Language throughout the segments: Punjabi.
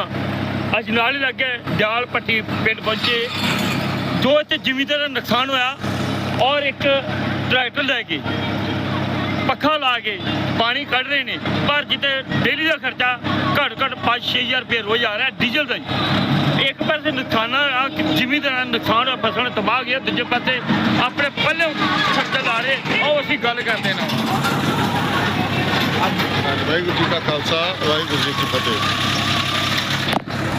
ਵਾਂ ਨਾਲ ਹੀ ਲੱਗੇ ਦਿਆਲ ਪੱਟੀ ਪਿੰਡ ਪਹੁੰਚੇ। ਜੋ ਇੱਥੇ ਜ਼ਿਮੀਂਦਾਰ ਦਾ ਨੁਕਸਾਨ ਹੋਇਆ, ਔਰ ਇੱਕ ਟਰੈਕਟਰ ਲੈ ਕੇ ਪੱਖਾ ਲਾ ਕੇ ਪਾਣੀ ਕੱਢ ਰਹੇ ਨੇ। ਪਰ ਜਿੱਤੇ ਡੇਲੀ ਦਾ ਖਰਚਾ ਘੱਟ ਘੱਟ 5-6000 ਰੁਪਏ ਰੋਜ਼ ਆ ਰਿਹਾ ਡੀਜ਼ਲ ਦਾ ਹੀ। ਇੱਕ ਪਾਸੇ ਨੁਕਸਾਨ ਆ ਕਿ ਦਾ ਨੁਕਸਾਨ ਹੋਇਆ, ਫਸਲ ਤਬਾਹ ਗਿਆ। ਦੂਜੇ ਪਾਸੇ ਆਪਣੇ ਪੱਲੇ ਖਰਚਾ ਲਾ ਰਹੇ, ਉਹ ਅਸੀਂ ਗੱਲ ਕਰਦੇ ਨਾ। ਵਾਹਿਗੁਰੂ ਜੀ ਕਾ ਖਾਲਸਾ, ਵਾਹਿਗੁਰੂ ਜੀ ਕੀ ਫਤਿਹ।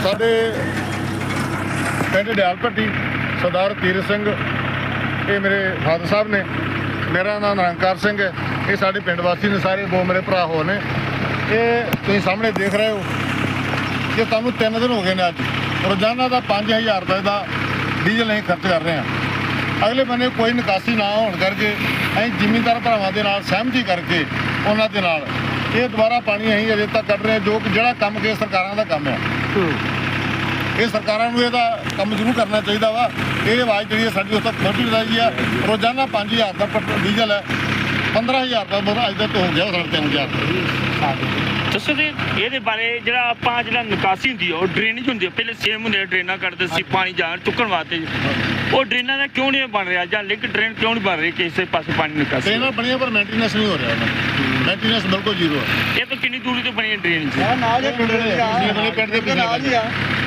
ਸਾਡੇ ਪਿੰਡ ਡਿਆਲ ਭੱਟੀ ਸਰਦਾਰ ਤੀਰ ਸਿੰਘ ਇਹ ਮੇਰੇ ਫਾਦਰ ਸਾਹਿਬ ਨੇ ਮੇਰਾ ਨਾਮ ਨਿਰੰਕਾਰ ਸਿੰਘ ਹੈ ਇਹ ਸਾਡੇ ਪਿੰਡ ਵਾਸੀ ਨੇ ਸਾਰੇ ਦੋ ਮੇਰੇ ਭਰਾ ਹੋ ਨੇ। ਇਹ ਤੁਸੀਂ ਸਾਹਮਣੇ ਦੇਖ ਰਹੇ ਹੋ ਕਿ ਤੁਹਾਨੂੰ 3 ਦਿਨ ਹੋ ਗਏ ਨੇ ਅੱਜ। ਰੋਜ਼ਾਨਾ ਦਾ 5000 ਰੁਪਏ ਦਾ ਡੀਜ਼ਲ ਅਸੀਂ ਖਰਚ ਕਰ ਰਹੇ ਹਾਂ। ਅਗਲੇ ਬੰਨੇ ਕੋਈ ਨਿਕਾਸੀ ਨਾ ਹੋਣ ਕਰਕੇ ਅਸੀਂ ਜ਼ਿਮੀਂਦਾਰ ਭਰਾਵਾਂ ਦੇ ਨਾਲ ਸਹਿਮਤੀ ਕਰਕੇ ਉਹਨਾਂ ਦੇ ਨਾਲ। ਇਹ ਦੁਬਾਰਾ ਪਾਣੀ ਅਸੀਂ ਅਜੇ ਤੱਕ ਕੱਢ ਰਹੇ ਹਾਂ, ਜੋ ਕਿ ਜਿਹੜਾ ਕੰਮ ਕਿ ਸਰਕਾਰਾਂ ਦਾ ਕੰਮ ਹੈ। ਇਹ ਸਰਕਾਰਾਂ ਨੂੰ ਇਹਦਾ ਕੰਮ ਜ਼ਰੂਰ ਕਰਨਾ ਚਾਹੀਦਾ ਵਾ। ਇਹ ਆਵਾਜ਼ ਜਿਹੜੀ ਹੈ ਸਾਡੀ ਉਸ ਤੱਕ ਪਹੁੰਚੀ ਰਹੀ ਹੈ। ਰੋਜ਼ਾਨਾ 5000 ਦਾ ਪੈਟਰੋਲ ਡੀਜ਼ਲ ਹੈ। 15000 ਦਾ ਬਹੁਤ ਅੱਜ ਤੱਕ ਹੋ ਗਿਆ ਸਾਢੇ 3000 ਦੱਸੋ ਜੀ ਇਹਦੇ ਬਾਰੇ ਜਿਹੜਾ ਆਪਾਂ ਜਿਹੜਾ ਨਿਕਾਸੀ ਹੁੰਦੀ ਆ ਉਹ ਡਰੇਨੇਜ ਹੁੰਦੀ ਆ। ਪਹਿਲੇ ਸੇਮ ਹੁੰਦੇ ਆ, ਡਰੇਨਾਂ ਕੱਢਦੇ ਸੀ ਪਾਣੀ ਜਾਣ ਚੁੱਕਣ ਵਾਸਤੇ। ਉਹ ਡਰੇਨਾਂ ਦਾ ਕਿਉਂ ਨਹੀਂ ਬਣ ਰਿਹਾ? ਜਾਂ ਲਿੰਕ ਡਰੇਨ ਕਿਉਂ ਨਹੀਂ ਬਣ ਰਹੀ? ਕਿਸੇ ਪਾਸੇ ਪਾਣੀ ਨਿਕਾਸੀ ਟ੍ਰੇਨਾਂ ਬਣੀਆਂ ਪਰ ਮੇਨਟੇਨੈਂਸ ਨਹੀਂ ਹੋ ਰਿਹਾ ਉਹਨਾਂ ਮੇਨਟੇਨੈਂਸ ਬਿਲਕੁਲ ਜ਼ੀਰੋ ਹੈ ਇਹ ਤਾਂ ਕਿੰਨੀ ਦੂਰੀ ਤੋਂ ਬਣੀ ਡਰੇਨ ਜੀ ਨਾਲ ਹੀ ਪਿੰਡ ਦੇ ਆ ਪਿਛਲੇ ਬੰਨੇ ਪਿੰਡ ਦੇ ਪਿਛਲੇ ਨਾਲ ਹੀ ਆ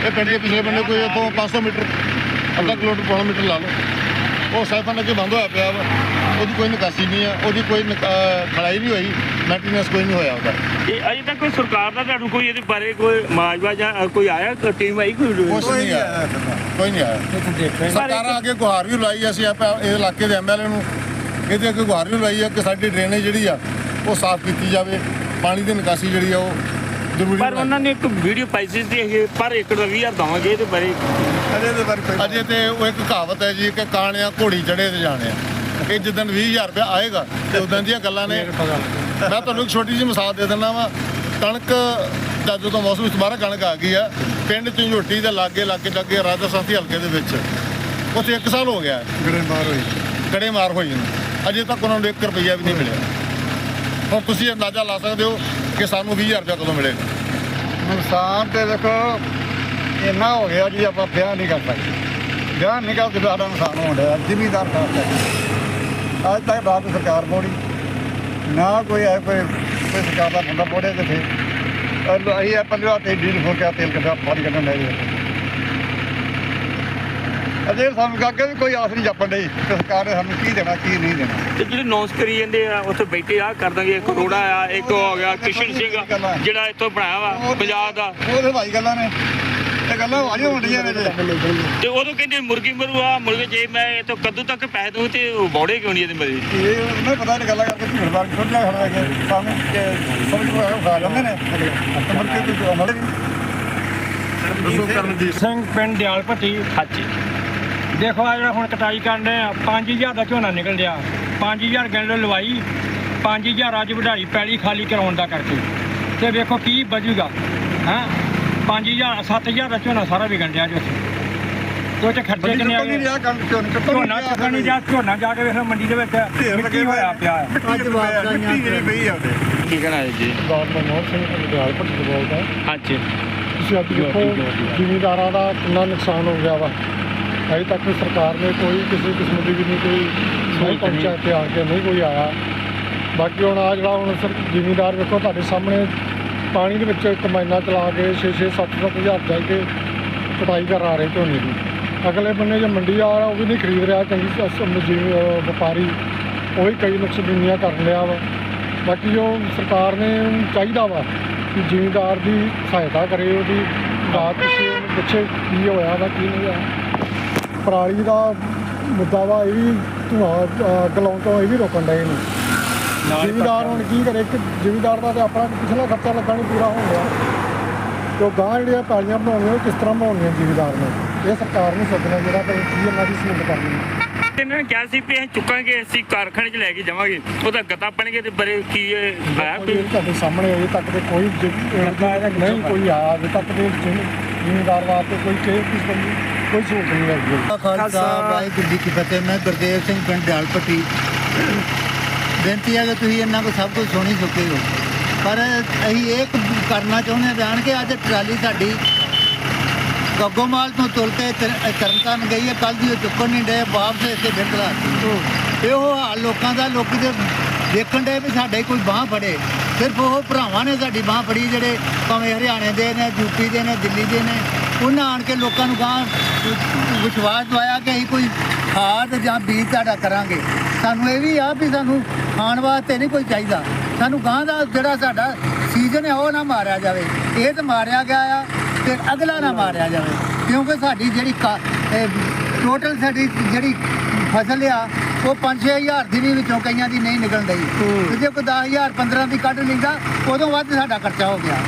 ਇਹ ਪਿੰਡ ਦੇ ਪਿਛਲੇ ਬੰਨੇ ਕੋਈ ਇੱਥੋਂ 500 ਮੀਟਰ ਅੱਧਾ ਕਿਲੋਮੀਟਰ ਪੌਣਾ ਮੀਟਰ ਲਾ ਲਓ ਉਹ ਸਾਈਫਨ ਅੱਗੇ ਬੰਦ ਹੋਇਆ ਪਿਆ ਵਾ ਉਹਦੀ ਕੋਈ ਨਿਕਾਸੀ ਨਹੀਂ ਆ ਉਹਦੀ ਕੋਈ ਨਿਕ- ਅਹ ਖੜਾਈ ਨਹੀਂ ਹੋਈ ਮੇਨਟੇਨੈਂਸ ਕੋਈ ਨਹੀਂ ਹੋਇਆ ਉਹਦਾ ਇਹ ਅਜੇ ਤੱਕ ਕੋਈ ਸਰਕਾਰ ਦਾ ਤੁਹਾਨੂੰ ਕੋਈ ਇਹਦੇ ਬਾਰੇ ਕੋਈ ਮਾਜਵਾ ਜਾਂ ਅ, ਕੋਈ ਆਇਆ ਕੋਈ ਟੀਮ ਆਈ ਕੋਈ ਕੁਛ ਨਹੀਂ ਆਇਆ ਕੋਈ ਨਹੀਂ ਆਇਆ ਸਰਕਾਰਾਂ ਅੱਗੇ ਗੁਹਾਰ ਵੀ ਲਾਈ ਅਸੀਂ ਆਪਾਂ ਇਹ ਇਲਾਕੇ ਦੇ ਐਮਐਲਏ ਨੂੰ ਇਹਦੇ ਅੱਗੇ ਗੁਹਾਰ ਵੀ ਲਾਈ ਆ ਕਿ ਸਾਡੀ ਡਰੇਨੇਜ ਜਿਹੜੀ ਆ ਉਹ ਸਾਫ਼ ਕੀਤੀ ਜਾਵੇ। ਪਾਣੀ ਦੀ ਨਿਕਾਸੀ ਜਿਹੜੀ ਆ ਉਹ ਜ਼ਰੂਰੀ ਪਰ ਉਹਨਾਂ ਨੇ ਇੱਕ ਵੀਡੀਓ ਪਾਈ ਸੀ ਤੇ ਇਹ ਪਰ ਏਕੜ ਦਾ 20000 ਦਵਾਂਗੇ ਇਹਦੇ ਬਾਰੇ। ਅਜੇ ਦੇ ਬਾਰੇ ਅਜੇ ਤੇ ਉਹ ਇੱਕ ਕਹਾਵਤ ਹੈ ਜੀ ਕਿ ਕਾਣਿਆ ਘੋੜੀ ਚੜੇ ਤੇ ਜਾਣੇ ਆ। ਇਹ ਜਿੱਦਣ 20000 ਰੁਪਏ ਆਏਗਾ ਤੇ ਉਦੋਂ ਦੀਆਂ ਗੱਲਾਂ ਨੇ। ਮੈਂ ਤੁਹਾਨੂੰ ਇੱਕ ਛੋਟੀ ਜਿਹੀ ਮਿਸਾਲ ਦੇ ਦਿੰਦਾ ਵਾਂ। ਕਣਕ ਦਾ ਜਦੋਂ ਮੌਸਮ ਵਿੱਚ ਦੁਬਾਰਾ ਕਣਕ ਆ ਗਈ ਆ ਪਿੰਡ ਝੰਜੋਟੀ ਦੇ ਲਾਗੇ ਲਾਗੇ ਲੱਗੇ ਰਾਜਸਥਾਨੀ ਹਲਕੇ ਦੇ ਵਿੱਚ। ਉੱਥੇ 1 ਸਾਲ ਹੋ ਗਿਆ। ਗੜੇ ਮਾਰ ਹੋਈ। ਕੜੇ ਮਾਰ ਹੋਈ ਨੂੰ। ਅਜੇ ਤੱਕ ਉਹਨਾਂ ਨੂੰ 1 ਰੁਪਈਆ ਵੀ ਨਹੀਂ ਮਿਲਿਆ। ਹੁਣ ਤੁਸੀਂ ਅੰਦਾਜ਼ਾ ਲਾ ਸਕਦੇ ਹੋ ਕਿ ਸਾਨੂੰ 20000 ਰੁਪਏ ਕਦੋਂ ਮਿਲੇਗਾ ਨੁਕਸਾਨ ਤੇ ਦੇਖੋ, ਇੰਨਾ ਹੋ ਗਿਆ ਜੀ ਆਪਾਂ ਬਿਆਨ ਨਹੀਂ ਕਰ ਸਕਦੇ। ਬਿਆਨ ਨਹੀਂ ਕਰਦੇ ਸਾਡਾ ਨੁਕਸਾਨ ਹੋਣ ਡਿਆ, ਜ਼ਿਮੀਦਾਰ ਖਾਸ ਅੱਜ ਤੱਕ ਰਾਤ ਸਰਕਾਰ ਮੋੜੀ ਨਾ ਕੋਈ ਹੈ ਕੋਈ ਕੋਈ ਸਰਕਾਰ ਦਾ ਬੰਦਾ ਮੋੜੇ ਤੇ ਫਿਰ। ਅਸੀਂ ਇਹ ਪੰਦਰਾਂ ਤੇ ਡੀਲ ਹੋ ਗਿਆ ਤੇਲ ਕੱਢਾ ਪਾਣੀ ਕੱਢਣ ਲੈ ਗਏ। ਅਜੇ ਸਾਨੂੰ ਅੱਗੇ ਵੀ ਕੋਈ ਆਸ ਨਹੀਂ ਜਾਪਣ ਡਈ ਕਿ ਸਰਕਾਰ ਨੇ ਸਾਨੂੰ ਕੀ ਦੇਣਾ ਕੀ ਨਹੀਂ ਦੇਣਾ। ਤੇ ਜਿਹੜੇ ਨੌਂਸ ਕਰੀ ਜਾਂਦੇ ਆ ਉੱਥੇ ਬੈਠੇ ਆ ਕਰ ਦਾਂਗੇ ਇੱਕ ਕਰੋੜਾ ਆ ਇੱਕ ਹੋ ਗਿਆ ਕਿਸ਼ਨ ਸਿੰਘ ਜਿਹੜਾ ਇੱਥੋਂ ਬਣਾਇਆ ਵਾ ਪੰਜਾਬ ਦਾ। ਉਹ ਤੇ ਭਾਈ ਗੱਲਾਂ ਨੇ। ਇਹ ਗੱਲਾਂ ਵਾਜੀਆਂ ਹੁੰਦੀਆਂ ਨੇ ਜੇ ਤੇ ਉਦੋਂ ਕਹਿੰਦੇ ਮੁਰਗੀ ਮਰੂ ਆ ਮੁਰਗੇ ਜੇ ਮੈਂ ਇੱਥੋਂ ਕੱਦੂ ਤੱਕ ਪੈਸੇ ਦੂੰ ਤੇ ਉਹ ਬੌੜੇ ਕਿਉਂ ਨਹੀਂ ਇਹਦੇ ਮਰੇ? ਇਹ ਮੈਨੂੰ ਪਤਾ ਨਹੀਂ ਗੱਲਾਂ ਕਰਕੇ ਭੀੜ ਭਾੜ ਛੋਟੀਆਂ ਖੜਾ ਕੇ ਸਾਨੂੰ ਕਿ ਸਮਝ ਕੋ ਖਾ ਜਾਂਦੇ ਨੇ। ਤੇ ਮੁੜ ਕੇ ਕੋਈ ਅਮਲ ਨਹੀਂ ਦੱਸੋ ਕਰਨਜੀਤ ਸਿੰਘ ਪਿੰਡ ਦਿਆਲ ਭੱਟੀ ਹਾਂਜੀ। ਦੇਖੋ ਆ ਜਿਹੜਾ ਹੁਣ ਕਟਾਈ ਕਰਨ ਦੇ ਆ 5000 ਦਾ ਝੋਨਾ ਨਿਕਲ ਰਿਹਾ 5000 ਗੰਡਲ ਲਵਾਈ 5000 ਅੱਜ ਵਢਾਈ ਪੈਲੀ ਖਾਲੀ ਕਰਾਉਣ ਦਾ ਕਰਕੇ। ਤੇ ਵੇਖੋ ਕੀ ਬਚੂਗਾ ਹੈ? 5000 7000 ਦਾ ਝੋਨਾ ਸਾਰਾ ਵਿਗਣ ਡਿਆ ਜੀ ਤੇ ਉਹ ਚ ਖਰਚੇ ਕਿੰਨੇ ਆ ਗਏ? ਝੋਨਾ ਚੱਕਣ ਨਹੀਂ। ਜਾ ਝੋਨਾ ਜਾ ਕੇ ਵੇਖ ਮੰਡੀ ਦੇ ਵਿੱਚ ਮਿੱਟੀ ਹੋਇਆ ਪਿਆ ਹੈ। ਅੱਜ ਬਾਤ ਮਿੱਟੀ ਜਿਹੜੀ ਪਈ ਆ ਉਹਦੇ ਕੀ ਕਹਿਣਾ ਹੈ ਜੀ? ਡਾਕਟਰ ਮਨੋਹਰ ਸਿੰਘ ਭੱਟੀ ਤੋਂ ਬੋਲਦਾ। ਹਾਂਜੀ। ਤੁਸੀਂ ਅੱਜ ਦੇਖੋ ਜ਼ਿਮੀਂਦਾਰਾਂ ਦਾ ਕਿੰਨਾ ਨੁਕਸਾਨ ਹੋ ਗਿਆ ਵਾ। ਅਜੇ ਤੱਕ ਸਰਕਾਰ ਨੇ ਕੋਈ ਕਿਸੇ ਕਿਸਮ ਦੀ ਵੀ ਨਹੀਂ ਕੋਈ ਸੋਚ ਪਹੁੰਚਾ ਕੇ ਆ ਕੇ ਨਹੀਂ ਕੋਈ ਆਇਆ। ਬਾਕੀ ਹੁਣ ਆ ਜਿਹੜਾ ਹੁਣ ਸਰ ਜ਼ਿਮੀਂਦਾਰ ਵੇਖੋ ਤੁਹਾਡੇ ਸਾਹਮਣੇ ਪਾਣੀ ਦੇ ਵਿੱਚ ਕਮਾਈਨਾਂ ਚਲਾ ਕੇ 6 6 7 7 ਹਜ਼ਾਰ ਜਾ ਕੇ ਕਟਾਈ ਕਰ ਆ ਰਹੇ ਝੋਨੇ ਦੀ। ਅਗਲੇ ਬੰਨੇ ਜੇ ਮੰਡੀ ਆ ਰਿਹਾ ਉਹ ਵੀ ਨਹੀਂ ਖਰੀਦ ਰਿਹਾ ਚੰਗੀ ਸ- ਜਿਵੇਂ ਅਹ ਵਪਾਰੀ ਉਹ ਵੀ ਕਈ ਨੁਕਸ ਦੁਨੀਆ ਕਰ ਲਿਆ ਵਾ। ਬਾਕੀ ਉਹ ਸਰਕਾਰ ਨੇ ਚਾਹੀਦਾ ਵਾ ਕਿ ਜ਼ਿਮੀਂਦਾਰ ਦੀ ਸਹਾਇਤਾ ਕਰੇ ਉਹਦੀ ਰਾਤ ਪਿੱਛੇ ਪੁੱਛੇ ਕੀ ਹੋਇਆ ਵਾ ਕੀ ਨਹੀਂ ਹੋਇਆ। ਪਰਾਲੀ ਦਾ ਮੁੱਦਾ ਵਾ ਇਹ ਵੀ ਧੂਆਂ ਅੱਗ ਲਾਉਣ ਤੋਂ ਇਹ ਵੀ ਰੋਕਣ ਡਏ ਨੇ। ਜ਼ਿਮੀਂਦਾਰ ਹੁਣ ਕੀ ਕਰੇ ਕਿ ਜ਼ਿਮੀਂਦਾਰ ਦਾ ਤੇ ਆਪਣਾ ਪਿਛਲਾ ਖਰਚਾ ਲੱਗਾ ਨਹੀਂ ਪੂਰਾ ਹੋਣ ਤੇ ਉਹ ਗਾਂ ਜਿਹੜੀਆਂ ਪੈਲੀਆਂ ਬਣਾਉਣੀਆਂ ਉਹ ਕਿਸ ਤਰ੍ਹਾਂ ਬਣਾਉਣੀਆਂ ਜ਼ਿਮੀਂਦਾਰ ਨੇ? ਇਹ ਸਰਕਾਰ ਨੂੰ ਸੋਚਣਾ ਜਿਹੜਾ ਕਿ ਕੀ ਇਹਨਾਂ ਦੀ ਸਹੂਲਤ ਕਰਨੀ ਹੈ। ਤੇ ਇਹਨਾਂ ਨੇ ਕਿਹਾ ਸੀ ਵੀ ਅਸੀਂ ਚੁੱਕਾਂਗੇ ਅਸੀਂ ਕਾਰਖਾਨੇ 'ਚ ਲੈ ਕੇ ਜਾਵਾਂਗੇ। ਉਹਦਾ ਗੱਤਾ ਬਣਗੇ ਤੇ ਬਰੇ ਕੀ ਇਹ ਕੋਈ ਤੁਹਾਡੇ ਸਾਹਮਣੇ ਅਜੇ ਤੱਕ ਤੇ ਕੋਈ ਨਹੀਂ ਕੋਈ ਆਇਆ ਅਜੇ ਤੱਕ ਤੇ ਜ਼ਿਮੀਂਦਾਰ ਵਾਸਤੇ ਕੋਈ ਕਿਸੇ ਕਿਸਮ ਦੀ ਕੋਈ ਸਹੂਲਤ ਨਹੀਂ ਹੈਗੀ ਖਾਲਸਾ, ਵਾਹਿਗੁਰੂ ਜੀ ਕੀ ਫਤਿਹ। ਮੈਂ ਗੁਰਦੇਵ ਸਿੰਘ ਪਿੰਡ ਦਿਆਲਪੱਟੀ। ਬੇਨਤੀ ਹੈ ਕਿ ਤੁਸੀਂ ਇਹਨਾਂ ਕੋ ਸਭ ਕੁਝ ਸੁਣੀ ਚੁੱਕੇ ਹੋ। ਪਰ ਅਸੀਂ ਇਹ ਕਰਨਾ ਚਾਹੁੰਦੇ ਹਾਂ ਜਾਣ ਕੇ ਅੱਜ ਟਰਾਲੀ ਸਾਡੀ ਗੱਗੋਮਾਲ ਤੋਂ ਤੁਰ ਕੇ ਤਰਨਤਾਰਨ ਗਈ ਹੈ। ਕੱਲ ਦੀ ਉਹ ਚੁੱਕਣ ਨਹੀਂ ਡੇ ਵਾਪਸ ਇੱਥੇ ਫਿਰ ਲਾਤੀ ਇਹੋ ਹਾਲ ਲੋਕਾਂ ਦਾ, ਲੋਕੀ ਦੇ ਦੇਖਣ ਦੇ ਵੀ ਸਾਡੇ ਕੋਈ ਬਾਹ ਫੜੇ। ਸਿਰਫ ਉਹ ਭਰਾਵਾਂ ਨੇ ਸਾਡੀ ਬਾਹ ਫੜੀ ਜਿਹੜੇ ਭਾਵੇਂ ਹਰਿਆਣੇ ਦੇ ਨੇ ਯੂਪੀ ਦੇ ਨੇ, ਦਿੱਲੀ ਦੇ ਨੇ। ਉਹਨਾਂ ਆਣ ਕੇ ਲੋਕਾਂ ਨੂੰ ਗਾਂ ਵਿਸ਼ਵਾਸ ਦਵਾਇਆ ਕਿ ਅਸੀਂ ਕੋਈ ਖਾਦ ਜਾਂ ਬੀਜ ਤੁਹਾਡਾ ਕਰਾਂਗੇ। ਸਾਨੂੰ ਇਹ ਵੀ ਆ ਵੀ ਸਾਨੂੰ ਖਾਣ ਵਾਸਤੇ ਨਹੀਂ ਕੋਈ ਚਾਹੀਦਾ। ਸਾਨੂੰ ਗਾਂ ਦਾ ਜਿਹੜਾ ਸਾਡਾ ਸੀਜ਼ਨ ਹੈ ਉਹ ਨਾ ਮਾਰਿਆ ਜਾਵੇ। ਇਹ ਤਾਂ ਮਾਰਿਆ ਗਿਆ ਆ ਤੇ ਅਗਲਾ ਨਾ ਮਾਰਿਆ ਜਾਵੇ। ਕਿਉਂਕਿ ਸਾਡੀ ਜਿਹੜੀ ਟੋਟਲ ਸਾਡੀ ਜਿਹੜੀ ਫਸਲ ਆ ਉਹ 5-6000 ਦੀ ਵੀ ਵਿੱਚੋਂ ਕਈਆਂ ਦੀ ਨਹੀਂ ਨਿਕਲਣ ਡਈ। ਤੇ ਜੇ ਕੋਈ 10000 15 ਦੀ ਕੱਢ ਲੈਂਦਾ ਉਦੋਂ ਵੱਧ ਸਾਡਾ ਖਰਚਾ ਹੋ ਗਿਆ।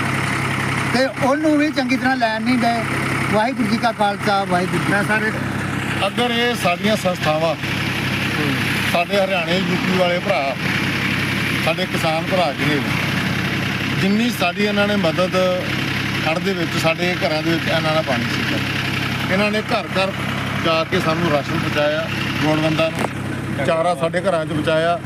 ਤੇ ਉਹਨੂੰ ਵੀ ਚੰਗੀ ਤਰ੍ਹਾਂ ਲੈਣ ਨਹੀਂ ਗਏ ਵਾਹਿਗੁਰੂ ਜੀ ਕਾ ਖਾਲਸਾ ਵਾਹਿਗੁਰੂ ਜੀ ਕੀ ਫਤਿਹ। ਸਾਰੇ ਅਗਰ ਇਹ ਸਾਡੀਆਂ ਸੰਸਥਾਵਾਂ ਸਾਡੇ ਹਰਿਆਣੇ ਯੂਪੀ ਵਾਲੇ ਭਰਾ ਸਾਡੇ ਕਿਸਾਨ ਭਰਾ ਜਿਹੜੇ ਨੇ ਜਿੰਨੀ ਸਾਡੀ ਇਹਨਾਂ ਨੇ ਮਦਦ ਹੜ੍ਹ ਦੇ ਵਿੱਚ ਸਾਡੇ ਘਰਾਂ ਦੇ ਵਿੱਚ ਇਹਨਾਂ ਦਾ ਪਾਣੀ ਸੀ। ਇਹਨਾਂ ਨੇ ਘਰ ਘਰ ਜਾ ਕੇ ਸਾਨੂੰ ਰਾਸ਼ਨ ਪਹੁੰਚਾਇਆ ਲੋੜਵੰਦਾਂ ਨੂੰ। ਚਾਰਾ ਸਾਡੇ ਘਰਾਂ 'ਚ ਪਹੁੰਚਾਇਆ।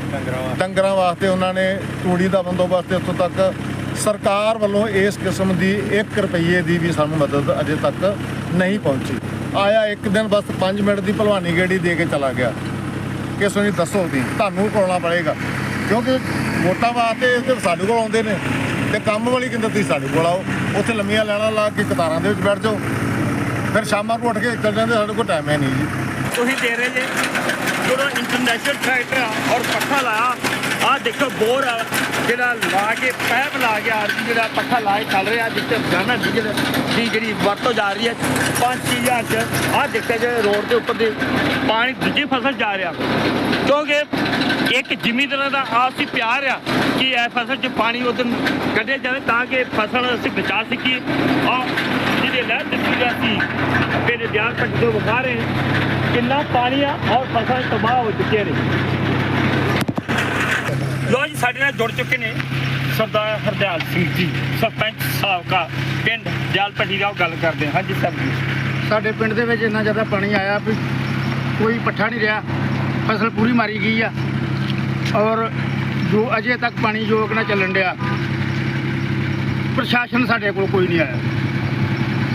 ਡੰਗਰਾਂ ਵਾਸਤੇ ਉਹਨਾਂ ਨੇ ਤੂੜੀ ਦਾ ਬੰਦੋਬਸਤ ਇੱਥੋਂ ਤੱਕ ਸਰਕਾਰ ਵੱਲੋਂ ਇਸ ਕਿਸਮ ਦੀ 1 ਰੁਪਏ ਦੀ ਵੀ ਸਾਨੂੰ ਮਦਦ ਅਜੇ ਤੱਕ ਨਹੀਂ ਪਹੁੰਚੀ। ਆਇਆ ਇੱਕ ਦਿਨ ਬਸ 5 ਮਿੰਟ ਦੀ ਭਲਵਾਨੀ ਗੇੜੀ ਦੇ ਕੇ ਚਲਾ ਗਿਆ। ਕਿਸ ਨੂੰ ਦੱਸੋ ਦੀ ਤੁਹਾਨੂੰ ਕੋਲਣਾ ਪੜੇਗਾ ਕਿਉਂਕਿ ਵੋਟਾਂ ਵਾਸਤੇ ਇਹ ਤੇ ਸਾਡੇ ਕੋਲ ਆਉਂਦੇ ਨੇ ਤੇ ਕੰਮ ਵਾਲੀ ਕਿੰਦਰ ਤੁਸੀਂ ਸਾਡੇ ਕੋਲ ਆਓ। ਉੱਥੇ ਲੰਮੀਆਂ ਲੈਣਾ ਲਾ ਕੇ ਕਤਾਰਾਂ ਦੇ ਵਿੱਚ ਬੈਠ ਜਾਓ। ਫਿਰ ਸ਼ਾਮਾਂ ਨੂੰ ਉੱਠ ਕੇ ਚੱਲ ਜਾਂਦੇ, ਸਾਡੇ ਕੋਲ ਟਾਈਮ ਹੈ ਨਹੀਂ ਜੀ। ਤੁਸੀਂ ਦੇ ਰਹੇ ਜੇ। ਜਦੋਂ ਇੰਟਰਨੈਸ਼ਨਲ ਟਰੈਕਟਰ ਔਰ ਪੱਖਾ ਲਾਇਆ ਆ ਦੇਖੋ ਬੋਰ ਜਿਹੜਾ ਲਾ ਕੇ ਪੈਪ ਲਾ ਕੇ ਆਰਜੀ ਜਿਹੜਾ ਪੱਖਾ ਲਾ ਕੇ ਚੱਲ ਰਿਹਾ, ਜਿੱਥੇ ਗਾਣਾ ਡੀਜ਼ਲ ਦੀ ਜਿਹੜੀ ਵਰਤੋਂ ਜਾ ਰਹੀ ਹੈ 5000 ਚ। ਆ ਦੇਖਿਆ ਜਿਹੜੇ ਰੋਡ ਦੇ ਉੱਪਰ ਦੇ ਪਾਣੀ ਦੂਜੀ ਫਸਲ ਜਾ ਰਿਹਾ। ਕਿਉਂਕਿ ਇੱਕ ਜ਼ਿਮੀਂਦਾਰਾਂ ਦਾ ਆਪਸੀ ਪਿਆਰ ਆ ਕਿ ਇਹ ਫਸਲ 'ਚ ਪਾਣੀ ਉਦੋਂ ਕੱਢਿਆ ਜਾਵੇ ਤਾਂ ਕਿ ਫਸਲ ਅਸੀਂ ਬਚਾ ਸਕੀਏ। ਆ ਜਿਹਦੇ ਲੈ ਦਿੱਤੀ ਜਾਂਦੀ ਮੇਰੇ ਬਿਆਨ ਤੱਕ ਤੋਂ ਵਿਖਾ ਰਹੇ ਕਿੰਨਾ ਪਾਣੀ ਆ, ਔਰ ਫਸਲ ਤਬਾਹ ਹੋ ਚੁੱਕੀਆਂ ਨੇ। ਲੋ ਜੀ, ਸਾਡੇ ਨਾਲ ਜੁੜ ਚੁੱਕੇ ਨੇ ਸਰਦਾਰ ਹਰਦਿਆਲ ਸਿੰਘ ਜੀ, ਸਰਪੰਚ ਸਾਬਕਾ ਪਿੰਡ ਦਿਆਲਪੱਟੀ ਦਾ ਉਹ ਗੱਲ ਕਰਦੇ ਹਾਂ। ਹਾਂਜੀ ਸਰ ਜੀ। ਸਾਡੇ ਪਿੰਡ ਦੇ ਵਿੱਚ ਇੰਨਾ ਜ਼ਿਆਦਾ ਪਾਣੀ ਆਇਆ ਵੀ ਕੋਈ ਪੱਠਾ ਨਹੀਂ ਰਿਹਾ, ਫਸਲ ਪੂਰੀ ਮਾਰੀ ਗਈ ਆ। ਔਰ ਜੋ ਅਜੇ ਤੱਕ ਪਾਣੀ ਯੋਗ ਨਾਲ ਚੱਲਣ ਡਿਆ, ਪ੍ਰਸ਼ਾਸਨ ਸਾਡੇ ਕੋਲ ਕੋਈ ਨਹੀਂ ਆਇਆ।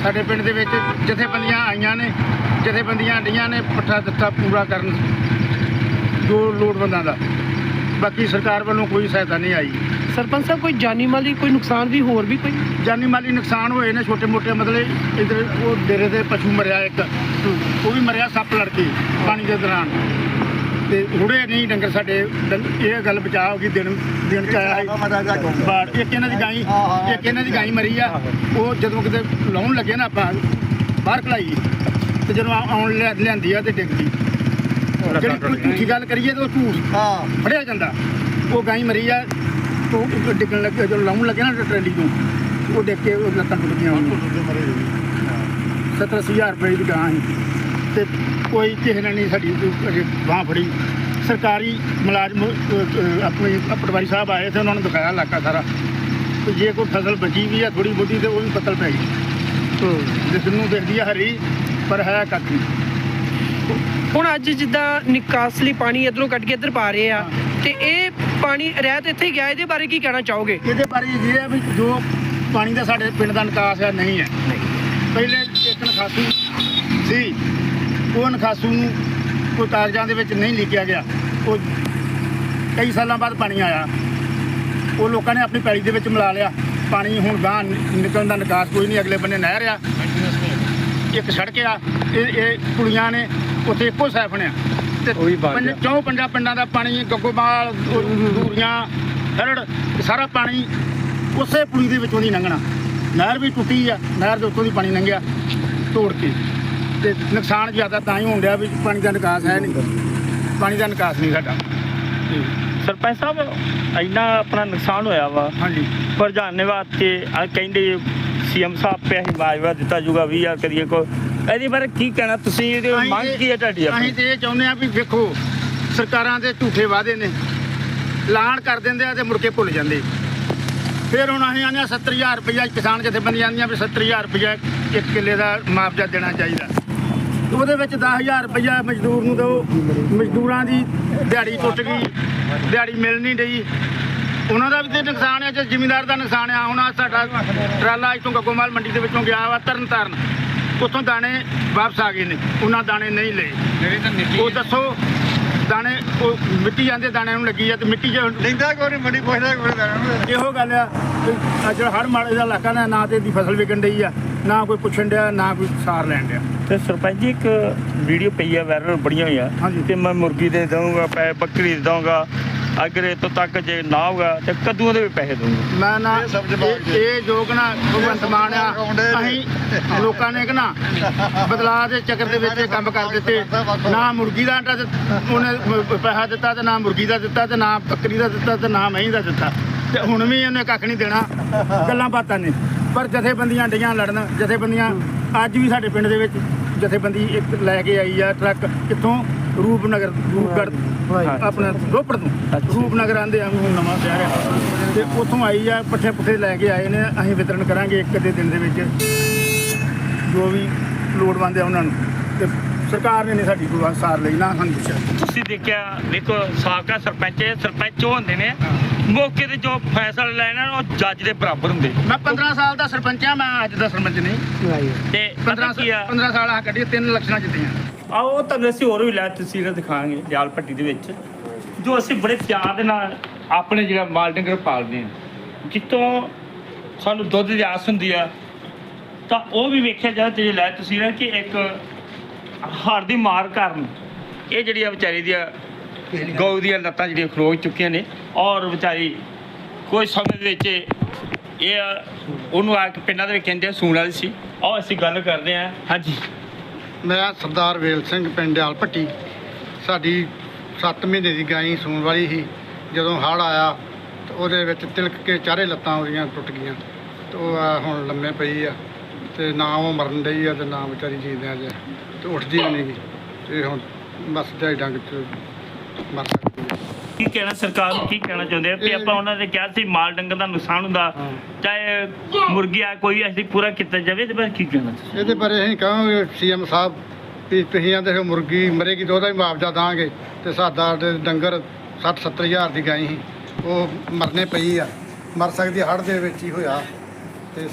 ਸਾਡੇ ਪਿੰਡ ਦੇ ਵਿੱਚ ਜਥੇਬੰਦੀਆਂ ਆਈਆਂ ਨੇ, ਜਥੇਬੰਦੀਆਂ ਡੀਆਂ ਨੇ ਪੱਠਾ ਦਿੱਤਾ ਪੂਰਾ ਕਰਨ ਜੋ ਲੋੜਵੰਦਾਂ ਦਾ। ਬਾਕੀ ਸਰਕਾਰ ਵੱਲੋਂ ਕੋਈ ਸਹਾਇਤਾ ਨਹੀਂ ਆਈ। ਸਰਪੰਚ ਸਾਹਿਬ ਕੋਈ ਜਾਨੀ ਮਾਲੀ ਕੋਈ ਨੁਕਸਾਨ ਵੀ ਹੋਰ ਵੀ ਕੋਈ? ਜਾਨੀ ਮਾਲੀ ਨੁਕਸਾਨ ਹੋਏ ਨੇ ਛੋਟੇ ਮੋਟੇ ਮਤਲਬ ਇਧਰ ਉਹ ਡੇਰੇ ਦੇ ਪਸ਼ੂ ਮਰਿਆ ਇੱਕ। ਉਹ ਵੀ ਮਰਿਆ ਸੱਪ ਲੜ ਕੇ ਪਾਣੀ ਦੇ ਦੌਰਾਨ। ਤੇ ਹੁੜੇ ਨਹੀਂ ਡੰਗਰ ਸਾਡੇ। ਡੰਗ- ਇਹ ਗੱਲ ਬਚਾਅ ਹੋ ਗਈ ਦਿਨ ਦਿਨ ਚ ਆਇਆ ਸੀ। ਬਾੜ ਇੱਕ ਇਹਨਾਂ ਦੀ ਗਾਈ ਇੱਕ ਇਹਨਾਂ ਦੀ ਗਾਈ ਮਰੀ ਆ। ਉਹ ਜਦੋਂ ਕਿਤੇ ਲਾਉਣ ਲੱਗੇ ਨਾ ਆਪਾਂ ਬਾਹਰ ਖਲਾਈ। ਤੇ ਜਦੋਂ ਆ- ਆਉਣ ਲਿਆ- ਲਿਆਂਦੀ ਆ ਤੇ ਡਿੱਗ ਗਈ। ਜਿਹੜੀ ਕੋਈ ਝੂਠੀ ਗੱਲ ਕਰੀਏ ਤਾਂ ਉਹ ਝੂਠ ਹਾਂ। ਫੜਿਆ ਜਾਂਦਾ। ਉਹ ਗਾਈ ਮਰੀ ਆ ਉਹ ਡਿੱਗਣ ਲੱਗੇ ਜਦੋਂ ਲਾਉਣ ਲੱਗੇ ਨਾ ਟਰੈਲੀ ਤੋਂ ਉਹ ਡਿੱਗ ਕੇ ਉਹ ਲੱਤਾਂ ਟੁੱਟ ਗਈਆਂ ਉਹਦੀਆਂ 70000 ਰੁਪਏ ਦੀ ਗਾਂ ਸੀ। ਤੇ ਕੋਈ ਕਿਸੇ ਨੇ ਨਹੀਂ ਸਾਡੀ ਬਾਂਹ ਫੜੀ। ਸਰਕਾਰੀ ਮੁਲਾਜ਼ਮ ਆਪਣੇ ਪਟਵਾਰੀ ਸਾਹਿਬ ਆਏ ਤੇ ਉਹਨਾਂ ਨੂੰ ਦਿਖਾਇਆ ਇਲਾਕਾ ਸਾਰਾ। ਤੇ ਜੇ ਕੋਈ ਫਸਲ ਬਚੀ ਵੀ ਆ ਥੋੜੀ ਬਹੁਤੀ ਤੇ ਉਹ ਵੀ ਪੱਤਲ ਪੈ ਗਈ। ਜਿਸ ਨੂੰ ਦੇਖਦੀ ਆ ਹਰੀ ਪਰ ਹੈ ਕੱਖ ਨਹੀਂ। ਹੁਣ ਅੱਜ ਜਿੱਦਾਂ ਨਿਕਾਸਲੀ ਪਾਣੀ ਇਧਰੋਂ ਕੱਢ ਕੇ ਇੱਧਰ ਪਾ ਰਹੇ ਆ, ਤੇ ਇਹ ਪਾਣੀ ਰਹਿਤ ਇੱਥੇ ਹੀ ਗਿਆ, ਇਹਦੇ ਬਾਰੇ ਕੀ ਕਹਿਣਾ ਚਾਹੋਗੇ? ਇਹਦੇ ਬਾਰੇ ਇਹ ਹੈ ਵੀ ਜੋ ਪਾਣੀ ਦਾ ਸਾਡੇ ਪਿੰਡ ਦਾ ਨਿਕਾਸ ਹੈ ਨਹੀਂ ਹੈ। ਪਹਿਲੇ ਇੱਕ ਨਖਾਸੂ ਸੀ, ਉਹ ਨਖਾਸੂ ਨੂੰ ਕੋਈ ਕਾਗਜ਼ਾਂ ਦੇ ਵਿੱਚ ਨਹੀਂ ਲਿਖਿਆ ਗਿਆ। ਉਹ ਕਈ ਸਾਲਾਂ ਬਾਅਦ ਪਾਣੀ ਆਇਆ। ਉਹ ਲੋਕਾਂ ਨੇ ਆਪਣੀ ਪੈਲੀ ਦੇ ਵਿੱਚ ਮਿਲਾ ਲਿਆ। ਪਾਣੀ ਹੁਣ ਗਾਂ ਨਿਕਲਣ ਦਾ ਨਿਕਾਸ ਕੋਈ ਨਹੀਂ, ਅਗਲੇ ਬੰਨੇ ਨਹਿਰ ਆ। ਇੱਕ ਸੜਕ ਆ। ਇਹ ਇਹ ਕੁੜੀਆਂ ਨੇ ਉੱਥੇ ਇੱਕੋ ਸਾਈਫਨ ਆ ਤੇ ਪੰਜ ਚੌਂ ਪੰਜਾਂ ਪਿੰਡਾਂ ਦਾ ਪਾਣੀ ਗੱਗੋਮਾਲ ਦੂਰੀਆਂ ਹਰੜ ਇਹ ਸਾਰਾ ਪਾਣੀ ਉਸੇ ਪੁਲੀ ਦੇ ਵਿੱਚੋਂ ਦੀ ਲੰਘਣਾ। ਨਹਿਰ ਵੀ ਟੁੱਟੀ ਆ ਨਹਿਰ ਦੇ ਉੱਤੋਂ ਦੀ ਪਾਣੀ ਲੰਘਿਆ ਤੋੜ ਕੇ। ਤੇ ਨੁਕਸਾਨ ਜ਼ਿਆਦਾ ਤਾਂ ਹੀ ਹੋਣ ਡਿਆ ਵੀ ਪਾਣੀ ਦਾ ਨਿਕਾਸ ਹੈ ਨਹੀਂ। ਪਾਣੀ ਦਾ ਨਿਕਾਸ ਨਹੀਂ ਸਾਡਾ। ਤੇ ਸਰਪੰਚ ਸਾਹਿਬ ਇੰਨਾ ਆਪਣਾ ਨੁਕਸਾਨ ਹੋਇਆ ਵਾ। ਹਾਂਜੀ। ਪਰ ਜਾਣਨੇ ਵਾਸਤੇ ਆ ਕਹਿੰਦੇ ਸੀਐਮ ਸਾਹਿਬ पे ਅਸੀਂ ਵਾਜਵਾ ਦਿੱਤਾ ਜੂਗਾ 20000 ਕਰੀਏ ਕੋ ਇਹਦੇ ਬਾਰੇ ਕੀ ਕਹਿਣਾ? ਤੁਸੀਂ ਇਹਦੀ ਮੰਗ ਕੀ ਹੈ ਤੁਹਾਡੀ ਅਸੀਂ ਤੇ ਇਹ ਚਾਹੁੰਦੇ ਆ ਵੀ ਵੇਖੋ ਸਰਕਾਰਾਂ ਦੇ ਝੂਠੇ ਵਾਅਦੇ ਨੇ। ਐਲਾਨ ਕਰ ਦਿੰਦੇ ਆ ਤੇ ਮੁੜ ਕੇ ਭੁੱਲ ਜਾਂਦੇ। ਫਿਰ ਹੁਣ ਅਸੀਂ ਆਨੇ 70000 ਰੁਪਇਆ ਕਿਸਾਨ ਜਥੇਬੰਦੀਆਂ ਆਂਦੀਆਂ ਵੀ 70000 ਰੁਪਇਆ ਇੱਕ ਕਿੱਲੇ ਦਾ ਮੁਆਵਜ਼ਾ ਦੇਣਾ ਚਾਹੀਦਾ। ਤੇ ਉਹਦੇ ਵਿੱਚ 10000 ਰੁਪਇਆ ਮਜ਼ਦੂਰ ਨੂੰ ਦਿਓ। ਮਜ਼ਦੂਰਾਂ ਦੀ ਦਿਹਾੜੀ ਟੁੱਟ ਗਈ ਦਿਹਾੜੀ ਮਿਲ ਨਹੀਂ ਰਹੀ। ਉਹਨਾਂ ਦਾ ਵੀ ਤੇ ਨੁਕਸਾਨ ਹੈ ਜੇ ਜ਼ਿਮੀਂਦਾਰ ਦਾ ਨੁਕਸਾਨ ਆ। ਹੁਣ ਆਹ ਸਾਡਾ ਟਰਾਲਾ ਇੱਥੋਂ ਗੱਗੋਮਾਲ ਮੰਡੀ ਦੇ ਵਿੱਚੋਂ ਗਿਆ ਵਾ ਤਰਨ ਤਾਰਨ ਉੱਥੋਂ ਦਾਣੇ ਵਾਪਸ ਆ ਗਏ ਨੇ ਉਹਨਾਂ ਦਾਣੇ ਨਹੀਂ ਲਏ। ਜਿਹੜੀ ਤਾਂ ਨਿੱਕੀ ਉਹ ਦੱਸੋ ਦਾਣੇ ਉਹ ਮਿੱਟੀ ਜਾਂਦੇ ਦਾਣਿਆਂ ਨੂੰ ਲੱਗੀ ਆ ਤੇ ਮਿੱਟੀ 'ਚ ਲੈਂਦਾ ਕੋਈ ਨਹੀਂ ਮੰਡੀ ਪੁੱਛਦਾ ਕੋਈ ਨਹੀਂ ਇਹੋ ਗੱਲ ਆ ਅੱਜ ਹੜ ਮਾੜੇ ਦਾ ਇਲਾਕਾ ਨਾ ਨਾ ਤੇ ਦੀ ਫਸਲ ਵਿਕਣ ਡਈ ਆ ਨਾ ਕੋਈ ਪੁੱਛਣ ਡਿਆ ਨਾ ਕੋਈ ਸਾਰ ਲੈਣ ਡਿਆ। ਤੇ ਸਰਪੰਚ ਜੀ ਇੱਕ ਵੀਡੀਓ ਪਈ ਆ ਵਾਇਰਲ ਬੜੀਆਂ ਹੋਈਆਂ। ਹਾਂਜੀ। ਤੇ ਮੈਂ ਮੁਰਗੀ ਦੇ ਦਊਂਗਾ ਪੈ ਬੱਕਰੀ ਦੇ ਦਊਂਗਾ ਅਗਰ ਇਹ ਤੋਂ ਤੱਕ ਜੇ ਨਾ ਹੋਗਾ ਤੇ ਕੱਦੂਆਂ ਦੇ ਵੀ ਪੈਸੇ ਦਊਂਗਾ। ਮੈਂ ਨਾ ਇਹ ਸਭ ਜਵਾਬ ਇਹ- ਇਹ ਜੋਗ ਨਾ ਭਗਵੰਤ ਮਾਨ ਆ। ਅਸੀਂ ਲੋਕਾਂ ਨੇ ਕਿ ਨਾ ਬਦਲਾਅ ਦੇ ਚੱਕਰ ਦੇ ਵਿੱਚ ਇਹ ਕੰਮ ਕਰ ਦਿੱਤੇ। ਨਾ ਮੁਰਗੀ ਦਾ ਆਟਾ ਦਿੱਤ- ਉਹਨੇ ਪੈਸਾ ਦਿੱਤਾ ਤੇ ਨਾ ਮੁਰਗੀ ਦਾ ਦਿੱਤਾ ਤੇ ਨਾ ਬੱਕਰੀ ਦਾ ਦਿੱਤਾ ਤੇ ਨਾ ਮਹੀਂ ਦਾ ਦਿੱਤਾ। ਤੇ ਹੁਣ ਵੀ ਇਹਨੇ ਕੱਖ ਨਹੀਂ ਦੇਣਾ। ਗੱਲਾਂ ਬਾਤਾਂ ਨੇ। ਪਰ ਜਥੇਬੰਦੀਆਂ ਡਈਆਂ ਲੜਨ। ਜਥੇਬੰਦੀਆਂ ਅੱਜ ਵੀ ਸਾਡੇ ਪਿੰਡ ਦੇ ਵਿੱਚ ਜਥੇਬੰਦੀ ਇੱਕ ਲੈ ਕੇ ਆਈ ਆ ਟਰੱਕ। ਕਿੱਥੋਂ? ਰੂਪਨਗਰ ਰੂਪਗੜ੍ਹ ਆਪਣਾ ਰੋਪੜ ਤੋਂ। ਰੂਪਨਗਰ ਆਂਦੇ ਆ ਹੁਣ ਨਵਾਂ ਸ਼ਹਿਰ ਆ। ਤੇ ਉੱਥੋਂ ਆਈ ਆ ਪੱਠੇ ਪੁੱਠੇ ਲੈ ਕੇ ਆਏ ਨੇ ਅਸੀਂ ਵਿਤਰਨ ਕਰਾਂਗੇ ਇੱਕ ਅੱਧੇ ਦਿਨ ਦੇ ਵਿੱਚ। ਜੋ ਵੀ ਲੋੜਵੰਦ ਆ ਉਹਨਾਂ ਨੂੰ। ਤੇ ਸਰਕਾਰ ਨੇ ਨਹੀਂ ਸਾਡੀ ਕੋਈ ਸਾਰ ਲਈ ਨਾ ਸਾਨੂੰ ਪੁੱਛਿਆ। ਤੁਸੀਂ ਦੇਖਿਆ ਦੇਖੋ ਸਾਬਕਾ ਸਰਪੰਚ ਇਹ ਸਰਪੰਚ ਉਹ ਹੁੰਦੇ ਨੇ ਮੌਕੇ ਤੇ ਜੋ ਫੈਸਲਾ ਲੈਣਾ ਉਹ ਜੱਜ ਦੇ ਬਰਾਬਰ ਹੁੰਦੇ। ਮੈਂ 15 ਸਾਲ ਦਾ ਸਰਪੰਚ ਆ ਮੈਂ ਅੱਜ ਦਾ ਸਰਪੰਚ ਨਹੀਂ। ਤੇ 15 ਪਤਾ ਕੀ ਆ? 15 ਸਾਲ ਆ ਕੱਢੀ ਤਿੰਨ ਇਲੈਕਸ਼ਨਾਂ ਜਿੱਤੀਆਂ। ਆਓ ਤੁਹਾਨੂੰ ਅਸੀਂ ਹੋਰ ਵੀ ਲੈ ਤਸਵੀਰਾਂ ਦਿਖਾਵਾਂਗੇ ਦਿਆਲ ਪੱਟੀ ਦੇ ਵਿੱਚ, ਜੋ ਅਸੀਂ ਬੜੇ ਪਿਆਰ ਦੇ ਨਾਲ ਆਪਣੇ ਜਿਹੜਾ ਮਾਲ ਡੰਗਰ ਪਾਲਦੇ ਹਾਂ। ਜਿੱਤੋਂ ਸਾਨੂੰ ਦੁੱਧ ਦੀ ਆਸ ਹੁੰਦੀ ਆ, ਤਾਂ ਉਹ ਵੀ ਵੇਖਿਆ ਜਾ ਤੇ ਲੈ ਤਸਵੀਰਾਂ ਕਿ ਇੱਕ ਹਾਰ ਦੀ ਮਾਰ ਕਾਰਨ ਇਹ ਜਿਹੜੀ ਆ ਵਿਚਾਰੀ ਦੀਆਂ ਗਊ ਦੀਆਂ ਲੱਤਾਂ ਜਿਹੜੀਆਂ ਖਰੋਚ ਚੁੱਕੀਆਂ ਨੇ, ਔਰ ਵਿਚਾਰੀ ਕੋਈ ਸਮੇਂ ਦੇ ਵਿੱਚ ਇਹ ਉਹਨੂੰ ਆ ਕੇ ਪਿੰਡਾਂ ਦੇ ਵਿੱਚ ਕਹਿੰਦੇ ਆ, ਸੂਣ ਵਾਲੀ ਸੀ। ਆਓ, ਅਸੀਂ ਗੱਲ ਕਰਦੇ ਹਾਂ। ਹਾਂਜੀ। ਮੈਂ ਸਰਦਾਰ ਵੇਲ ਸਿੰਘ ਪਿੰਡ ਆਲਪੱਟੀ। ਸਾਡੀ 7 ਮਹੀਨੇ ਦੀ ਗਾਈ ਸੂਣ ਵਾਲੀ ਸੀ। ਜਦੋਂ ਹੜ੍ਹ ਆਇਆ, ਤੇ ਉਹਦੇ ਵਿੱਚ ਤਿਲਕ ਕੇ ਚਾਰੇ ਲੱਤਾਂ ਉਹਦੀਆਂ ਟੁੱਟ ਗਈਆਂ। ਤੇ ਉਹ ਆ ਹੁਣ ਲੰਮੇ ਪਈ ਆ। ਤੇ ਨਾ ਉਹ ਮਰਨ ਡਈ ਆ ਤੇ ਨਾ ਵਿਚਾਰੀ ਜੀਂਦੇ ਜੇ ਤੇ ਉੱਠਦੀ ਵੀ ਨਹੀਂ ਗੀ। ਤੇ ਹੁਣ ਬਸ ਢਾਈ ਡੰਗ ਚ ਮਰ ਸਕਦੀ ਹੈ ਕੀ ਕਹਿਣਾ ਸਰਕਾਰ ਨੂੰ ਕੀ ਕਹਿਣਾ ਚਾਹੁੰਦੇ ਆ? ਵੀ ਆਪਾਂ ਉਹਨਾਂ ਦੇ ਕਿਹਾ ਸੀ ਮਾਲ ਡੰਗਰ ਦਾ ਨੁਕਸਾਨ ਹੁੰਦਾ ਚਾਹੇ ਮੁਰਗੀ ਆ ਕੋਈ ਅਸੀਂ ਪੂਰਾ ਕੀਤਾ ਜਾਵੇ ਇਹਦੇ ਬਾਰੇ ਕੀ ਕਹਿਣਾ ਤੁਸੀਂ? ਇਹਦੇ ਬਾਰੇ ਅਸੀਂ ਕਹਾਂਗੇ ਸੀਐਮ ਸਾਹਿਬ ਵੀ ਤੁਸੀਂ ਆਂਦੇ ਹੋ ਮੁਰਗੀ ਮਰੇਗੀ ਤਾਂ ਉਹਦਾ ਵੀ ਮੁਆਵਜ਼ਾ ਦਾਂਗੇ ਤੇ ਸਾਡਾ ਤੇ ਡੰਗਰ 60 70 ਹਜ਼ਾਰ ਦੀ ਗਾਈ ਸੀ ਉਹ ਮਰਨੇ ਪਈ ਆ ਮਰ ਸਕਦੀ ਹੜ੍ਹ ਦੇ ਵਿੱਚ ਹੀ ਹੋਇਆ ਤੇ